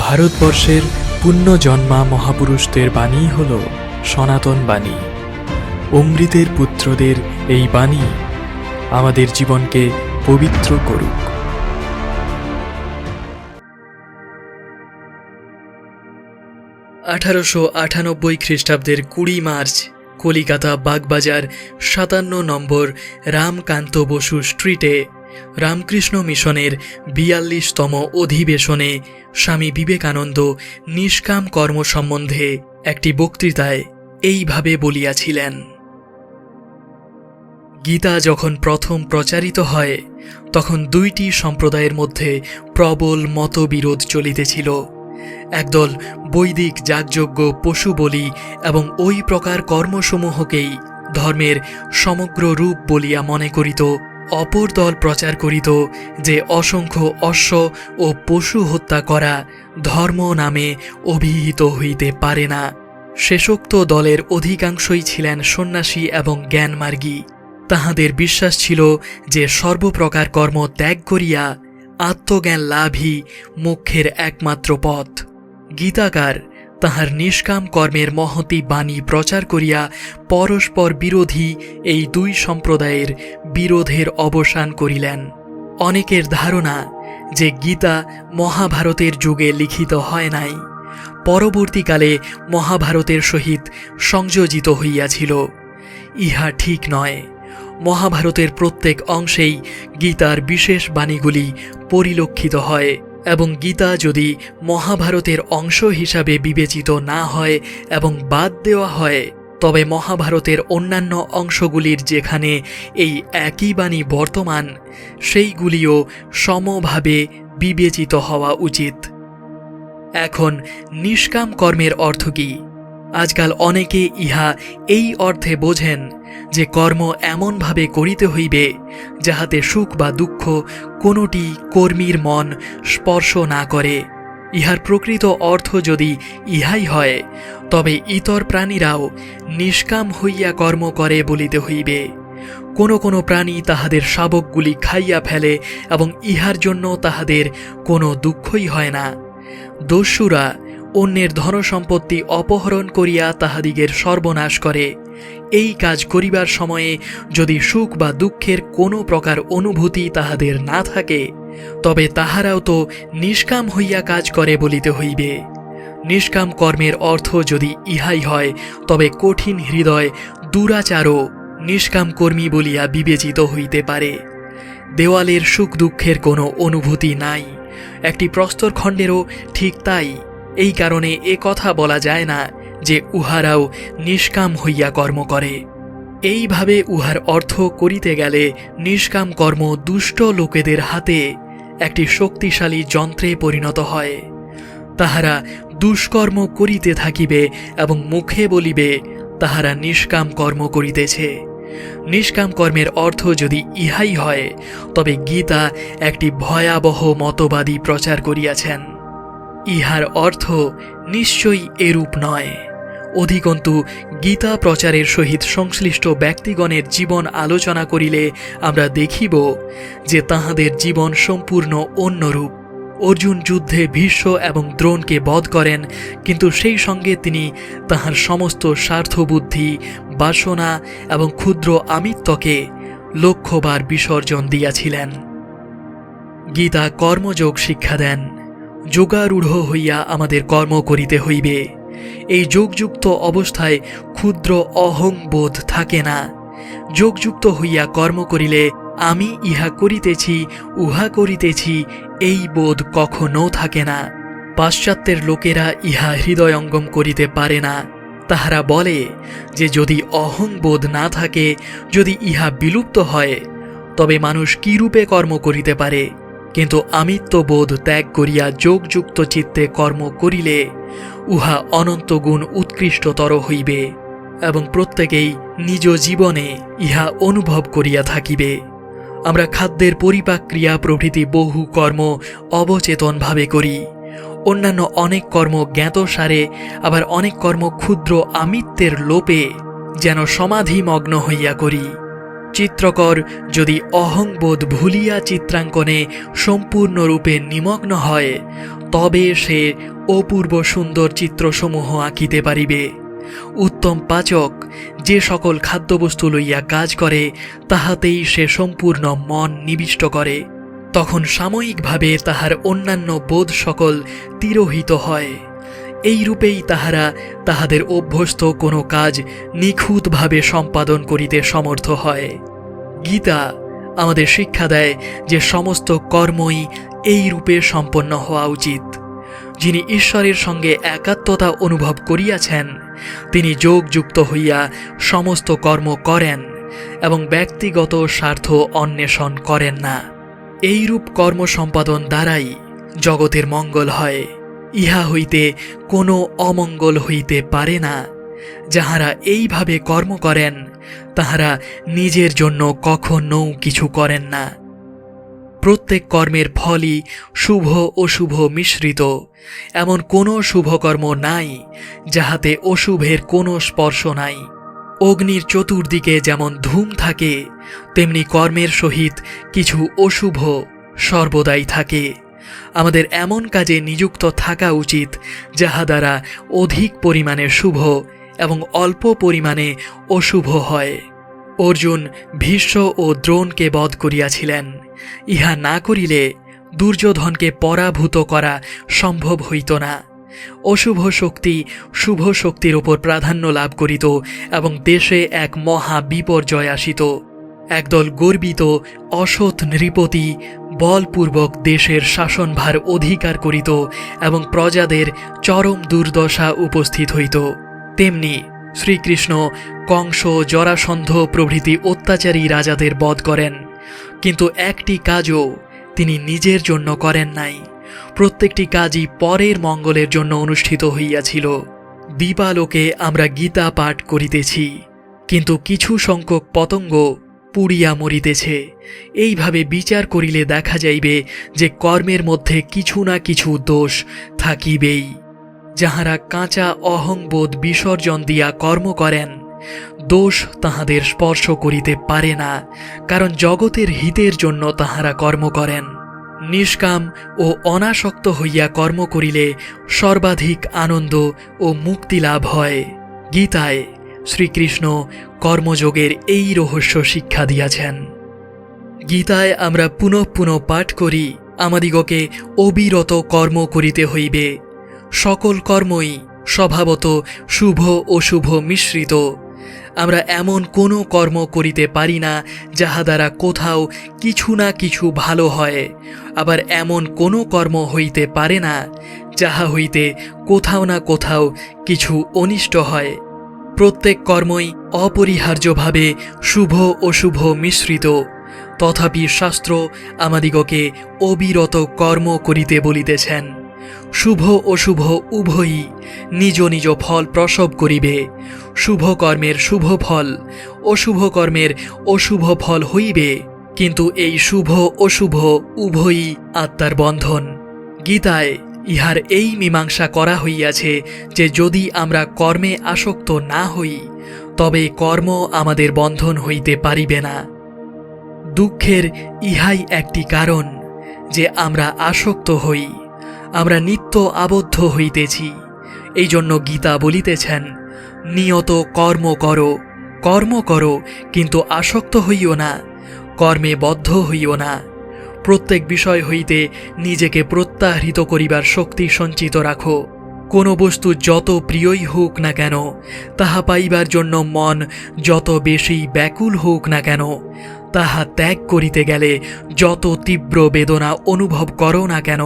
ভারতবর্ষের পুণ্যজন্মা মহাপুরুষদের বাণী হল সনাতন বাণী। অমৃতের পুত্রদের এই বাণী আমাদের জীবনকে পবিত্র করুক। আঠারোশো আটানব্বই খ্রিস্টাব্দের কুড়ি মার্চ, কলিকাতা বাগবাজার সাতান্ন নম্বর রামকান্ত বসু স্ট্রিটে রামকৃষ্ণ মিশনের বিয়াল্লিশতম অধিবেশনে স্বামী বিবেকানন্দ নিষ্কাম কর্ম সম্বন্ধে একটি বক্তৃতায় এইভাবে বলিয়াছিলেন। গীতা যখন প্রথম প্রচারিত হয়, তখন দুইটি সম্প্রদায়ের মধ্যে প্রবল মতবিরোধ চলিতেছিল। একদল বৈদিক যাগযজ্ঞ পশু বলি এবং ওই প্রকার কর্মসমূহকেই ধর্মের সমগ্র রূপ বলিয়া মনে করিত অপর দল প্রচার করিত যে অসংখ্য অশ্ব ও পশু হত্যা করা ধর্ম নামে অভিহিত হইতে পারে না। শেষোক্ত দলের অধিকাংশই ছিলেন সন্ন্যাসী এবং জ্ঞানমার্গী। তাহাদের বিশ্বাস ছিল যে সর্বপ্রকার কর্ম ত্যাগ করিয়া আত্মজ্ঞান লাভই মোক্ষের একমাত্র পথ। গীতাকার তাহার নিষ্কাম কর্মের মহতি বাণী প্রচার করিয়া পরস্পর বিরোধী এই দুই সম্প্রদায়ের বিরোধের অবসান করিলেন। অনেকের ধারণা যে গীতা মহাভারতের যুগে লিখিত হয় নাই। পরবর্তীকালে মহাভারতের সহিত সংযোজিত হইয়াছিল। ইহা ঠিক নয়। মহাভারতের প্রত্যেক অংশেই গীতার বিশেষ বাণীগুলি পরিলক্ষিত হয়। এবং গীতা যদি মহাভারতের অংশ হিসাবে বিবেচিত না হয় এবং বাদ দেওয়া হয়, তবে মহাভারতের অন্যান্য অংশগুলির যেখানে এই একই বাণী বর্তমান, সেইগুলিও সমভাবে বিবেচিত হওয়া উচিত। এখন নিষ্কাম কর্মের অর্থ কী? আজকাল অনেকে ইহা এই অর্থে বোঝেন যে কর্ম এমনভাবে করিতে হইবে, যাহাতে সুখ বা দুঃখ কোনোটি কর্মীর মন স্পর্শ না করে। ইহার প্রকৃত অর্থ যদি ইহাই হয়, তবে ইতর প্রাণীরাও নিষ্কাম হইয়া কর্ম করে বলিতে হইবে। কোনো কোনো প্রাণী তাহাদের শাবকগুলি খাইয়া ফেলে এবং ইহার জন্য তাহাদের কোনো দুঃখই হয় না। দস্যুরা অন্যের ধনসম্পত্তি অপহরণ করিয়া তাহাদিগের সর্বনাশ করে। এই কাজ করিবার সময়ে যদি সুখ বা দুঃখের কোনো প্রকার অনুভূতি তাহাদের না থাকে, তবে তাহারাও তো নিষ্কাম হইয়া কাজ করে বলিতে হইবে। নিষ্কাম কর্মের অর্থ যদি ইহাই হয়, তবে কঠিন হৃদয় দুরাচারও নিষ্কাম কর্মী বলিয়া বিবেচিত হইতে পারে। দেওয়ালের সুখ দুঃখের কোনো অনুভূতি নাই, একটি প্রস্তরখণ্ডেরও ঠিক তাই, এই কারণে এ কথা বলা যায় না যে উহারাও নিষ্কাম হইয়া কর্ম করে। এইভাবে উহার অর্থ করিতে গেলে নিষ্কাম কর্ম দুষ্ট লোকেদের হাতে একটি শক্তিশালী যন্ত্রে পরিণত হয়। তাহারা দুষ্কর্ম করিতে থাকিবে এবং মুখে বলিবে, তাহারা নিষ্কাম কর্ম করিতেছে। নিষ্কাম কর্মের অর্থ যদি ইহাই হয়, তবে গীতা একটি ভয়াবহ মতবাদী প্রচার করিয়াছেন। ইহার অর্থ নিশ্চয়ই এরূপ নয়। অধিকন্তু গীতা প্রচারের সহিত সংশ্লিষ্ট ব্যক্তিগণের জীবন আলোচনা করিলে আমরা দেখিব যে তাহাদের জীবন সম্পূর্ণ অন্যরূপ। অর্জুন যুদ্ধে ভীষ্ম এবং দ্রোণকে বধ করেন, কিন্তু সেই সঙ্গে তিনি তাহার সমস্ত স্বার্থবুদ্ধি, বাসনা এবং ক্ষুদ্র আমিত্বকে লক্ষ্যবার বিসর্জন দিয়াছিলেন। গীতা কর্মযোগ শিক্ষা দেন। যোগারূঢ় হইয়া আমাদের কর্ম করিতে হইবে। এই যোগযুক্ত অবস্থায় ক্ষুদ্র অহংবোধ থাকে না। যোগযুক্ত হইয়া কর্ম করিলে আমি ইহা করিতেছি, উহা করিতেছি, এই বোধ কখনো থাকে না। পাশ্চাত্যের লোকেরা ইহা হৃদয়ঙ্গম করিতে পারে না। তাহারা বলে যে যদি অহংবোধ না থাকে, যদি ইহা বিলুপ্ত হয়, তবে মানুষ কিরূপে কর্ম করিতে পারে? কিন্তু আমিত্ববোধ ত্যাগ করিয়া যোগযুক্ত চিত্তে কর্ম করিলে উহা অনন্ত গুণ উৎকৃষ্টতর হইবে, এবং প্রত্যেকেই নিজ জীবনে ইহা অনুভব করিয়া থাকিবে। আমরা খাদ্যের পরিপাক ক্রিয়া প্রভৃতি বহু কর্ম অবচেতনভাবে করি। অন্যান্য অনেক কর্ম জ্ঞাতসারে, আবার অনেক কর্ম ক্ষুদ্র আমিত্বের লোপে যেন সমাধিমগ্ন হইয়া করি। চিত্রকর যদি অহংবোধ ভুলিয়া চিত্রাঙ্কনে সম্পূর্ণরূপে নিমগ্ন হয়, তবে সে অপূর্ব সুন্দর চিত্রসমূহ আঁকিতে পারিবে। উত্তম পাচক যে সকল খাদ্যবস্তু লইয়া কাজ করে, তাহাতেই সে সম্পূর্ণ মন নিবিষ্ট করে। তখন সাময়িকভাবে তাহার অন্যান্য বোধ সকল তিরোহিত হয়। এই রূপেই তাহারা তাহাদের অভ্যস্ত কোনো কাজ নিখুঁতভাবে সম্পাদন করিতে সমর্থ হয়। গীতা আমাদের শিক্ষা দেয় যে সমস্ত কর্মই এই রূপে সম্পন্ন হওয়া উচিত। যিনি ঈশ্বরের সঙ্গে একাত্মতা অনুভব করিয়াছেন, তিনি যোগযুক্ত হইয়া সমস্ত কর্ম করেন এবং ব্যক্তিগত স্বার্থ অন্বেষণ করেন না। এইরূপ কর্ম সম্পাদন দ্বারাই জগতের মঙ্গল হয়। ইহা হইতে কোনো অমঙ্গল হইতে পারে না। যাহারা এইভাবে কর্ম করেন তাহারা নিজের জন্য কখনও কিছু করেন না। প্রত্যেক কর্মের ফলই শুভ অশুভ মিশ্রিত। এমন কোনো শুভকর্ম নাই, যাহাতে অশুভের কোনো স্পর্শ নাই। অগ্নির চতুর্দিকে যেমন ধূম থাকে, তেমনি কর্মের সহিত কিছু অশুভ সর্বদাই থাকে। আমাদের এমন কাজে নিযুক্ত থাকা উচিত, যাহা দ্বারা অধিক পরিমাণে শুভ এবং অল্প পরিমাণে অশুভ হয়। অর্জুন ভীষ্ম ও দ্রোণকে বধ করিয়াছিলেন। ইহা না করিলে দুর্যোধনকে পরাভূত করা সম্ভব হইত না। অশুভ শক্তি শুভ শক্তির ওপর প্রাধান্য লাভ করিত এবং দেশে এক মহা বিপর্যয় আসিত। একদল গর্বিত, অসৎ নৃপতি বলপূর্বক দেশের শাসনভার অধিকার করিত এবং প্রজাদের চরম দুর্দশা উপস্থিত হইত। তেমনি শ্রীকৃষ্ণ কংস, জরাসন্ধ প্রভৃতি অত্যাচারী রাজাদের বধ করেন। কিন্তু একটি কাজও তিনি নিজের জন্য করেন নাই। প্রত্যেকটি কাজই পরের মঙ্গলের জন্য অনুষ্ঠিত হইয়াছিল। দীপালোকে আমরা গীতা পাঠ করিতেছি, কিন্তু কিছু সংখ্যক পতঙ্গ পুড়িয়া মরিতেছে। এইভাবে বিচার করিলে দেখা যাইবে যে কর্মের মধ্যে কিছু না কিছু দোষ থাকিবেই। যাহারা কাঁচা অহংবোধ বিসর্জন দিয়া কর্ম করেন, দোষ তাহাদের স্পর্শ করিতে পারে না, কারণ জগতের হিতের জন্য তাহারা কর্ম করেন। নিষ্কাম ও অনাসক্ত হইয়া কর্ম করিলে সর্বাধিক আনন্দ ও মুক্তি লাভ হয়। গীতায় শ্রীকৃষ্ণ কর্মযোগের এই রহস্য শিক্ষা দিয়াছেন। গীতায় আমরা পুনঃ পুনঃ পাঠ করি, আমাদিগকে অবিরত কর্ম করিতে হইবে। সকল কর্মই স্বভাবত শুভ ও শুভ মিশ্রিত। আমরা এমন কোনো কর্ম করিতে পারি না, যাহা দ্বারা কোথাও কিছু না কিছু ভালো হয়। আবার এমন কোনো কর্ম হইতে পারে না, যাহা হইতে কোথাও না কোথাও কিছু অনিষ্ট হয়। প্রত্যেক কর্মই অপরিহার্যভাবে শুভ অশুভ মিশ্রিত। তথাপি শাস্ত্র আমাদিগকে অবিরত কর্ম করিতে বলিতেছেন। শুভ অশুভ উভয়ই নিজ নিজ ফল প্রসব করিবে। শুভ কর্মের শুভ ফল অশুভ কর্মের অশুভ ফল হইবে, কিন্তু এই শুভ অশুভ উভয়ই আত্মার বন্ধন। গীতায় ইহার এই মীমাংসা করা হইয়াছে যে যদি আমরা কর্মে আসক্ত না হই, তবে কর্ম আমাদের বন্ধন হইতে পারিবে না। দুঃখের ইহাই একটি কারণ যে আমরা আসক্ত হই। আমরা নিত্য আবদ্ধ হইতেছি। এই জন্য গীতা বলিতেছেন, নিয়ত কর্ম করো কর্ম করো, কিন্তু আসক্ত হইও না, কর্মে বদ্ধ হইও না। প্রত্যেক বিষয় হইতে নিজেকে প্রত্যাহৃত করিবার শক্তি সঞ্চিত রাখো। কোনো বস্তু যত প্রিয়ই হোক না কেন, তাহা পাইবার জন্য মন যত বেশি ব্যাকুল হোক না কেন, তাহা ত্যাগ করিতে গেলে যত তীব্র বেদনা অনুভব করো না কেন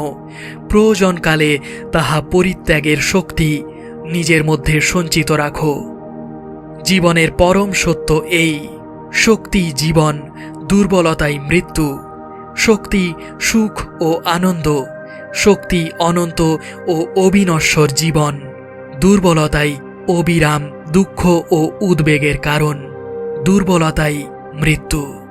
প্রয়োজনকালে তাহা পরিত্যাগের শক্তি নিজের মধ্যে সঞ্চিত রাখো। জীবনের পরম সত্য এই, শক্তি জীবন, দুর্বলতাই মৃত্যু। শক্তি সুখ ও আনন্দ, শক্তি অনন্ত ও অবিনশ্বর জীবন, দুর্বলতাই অবিরাম দুঃখ ও উদ্বেগের কারণ, দুর্বলতাই মৃত্যু।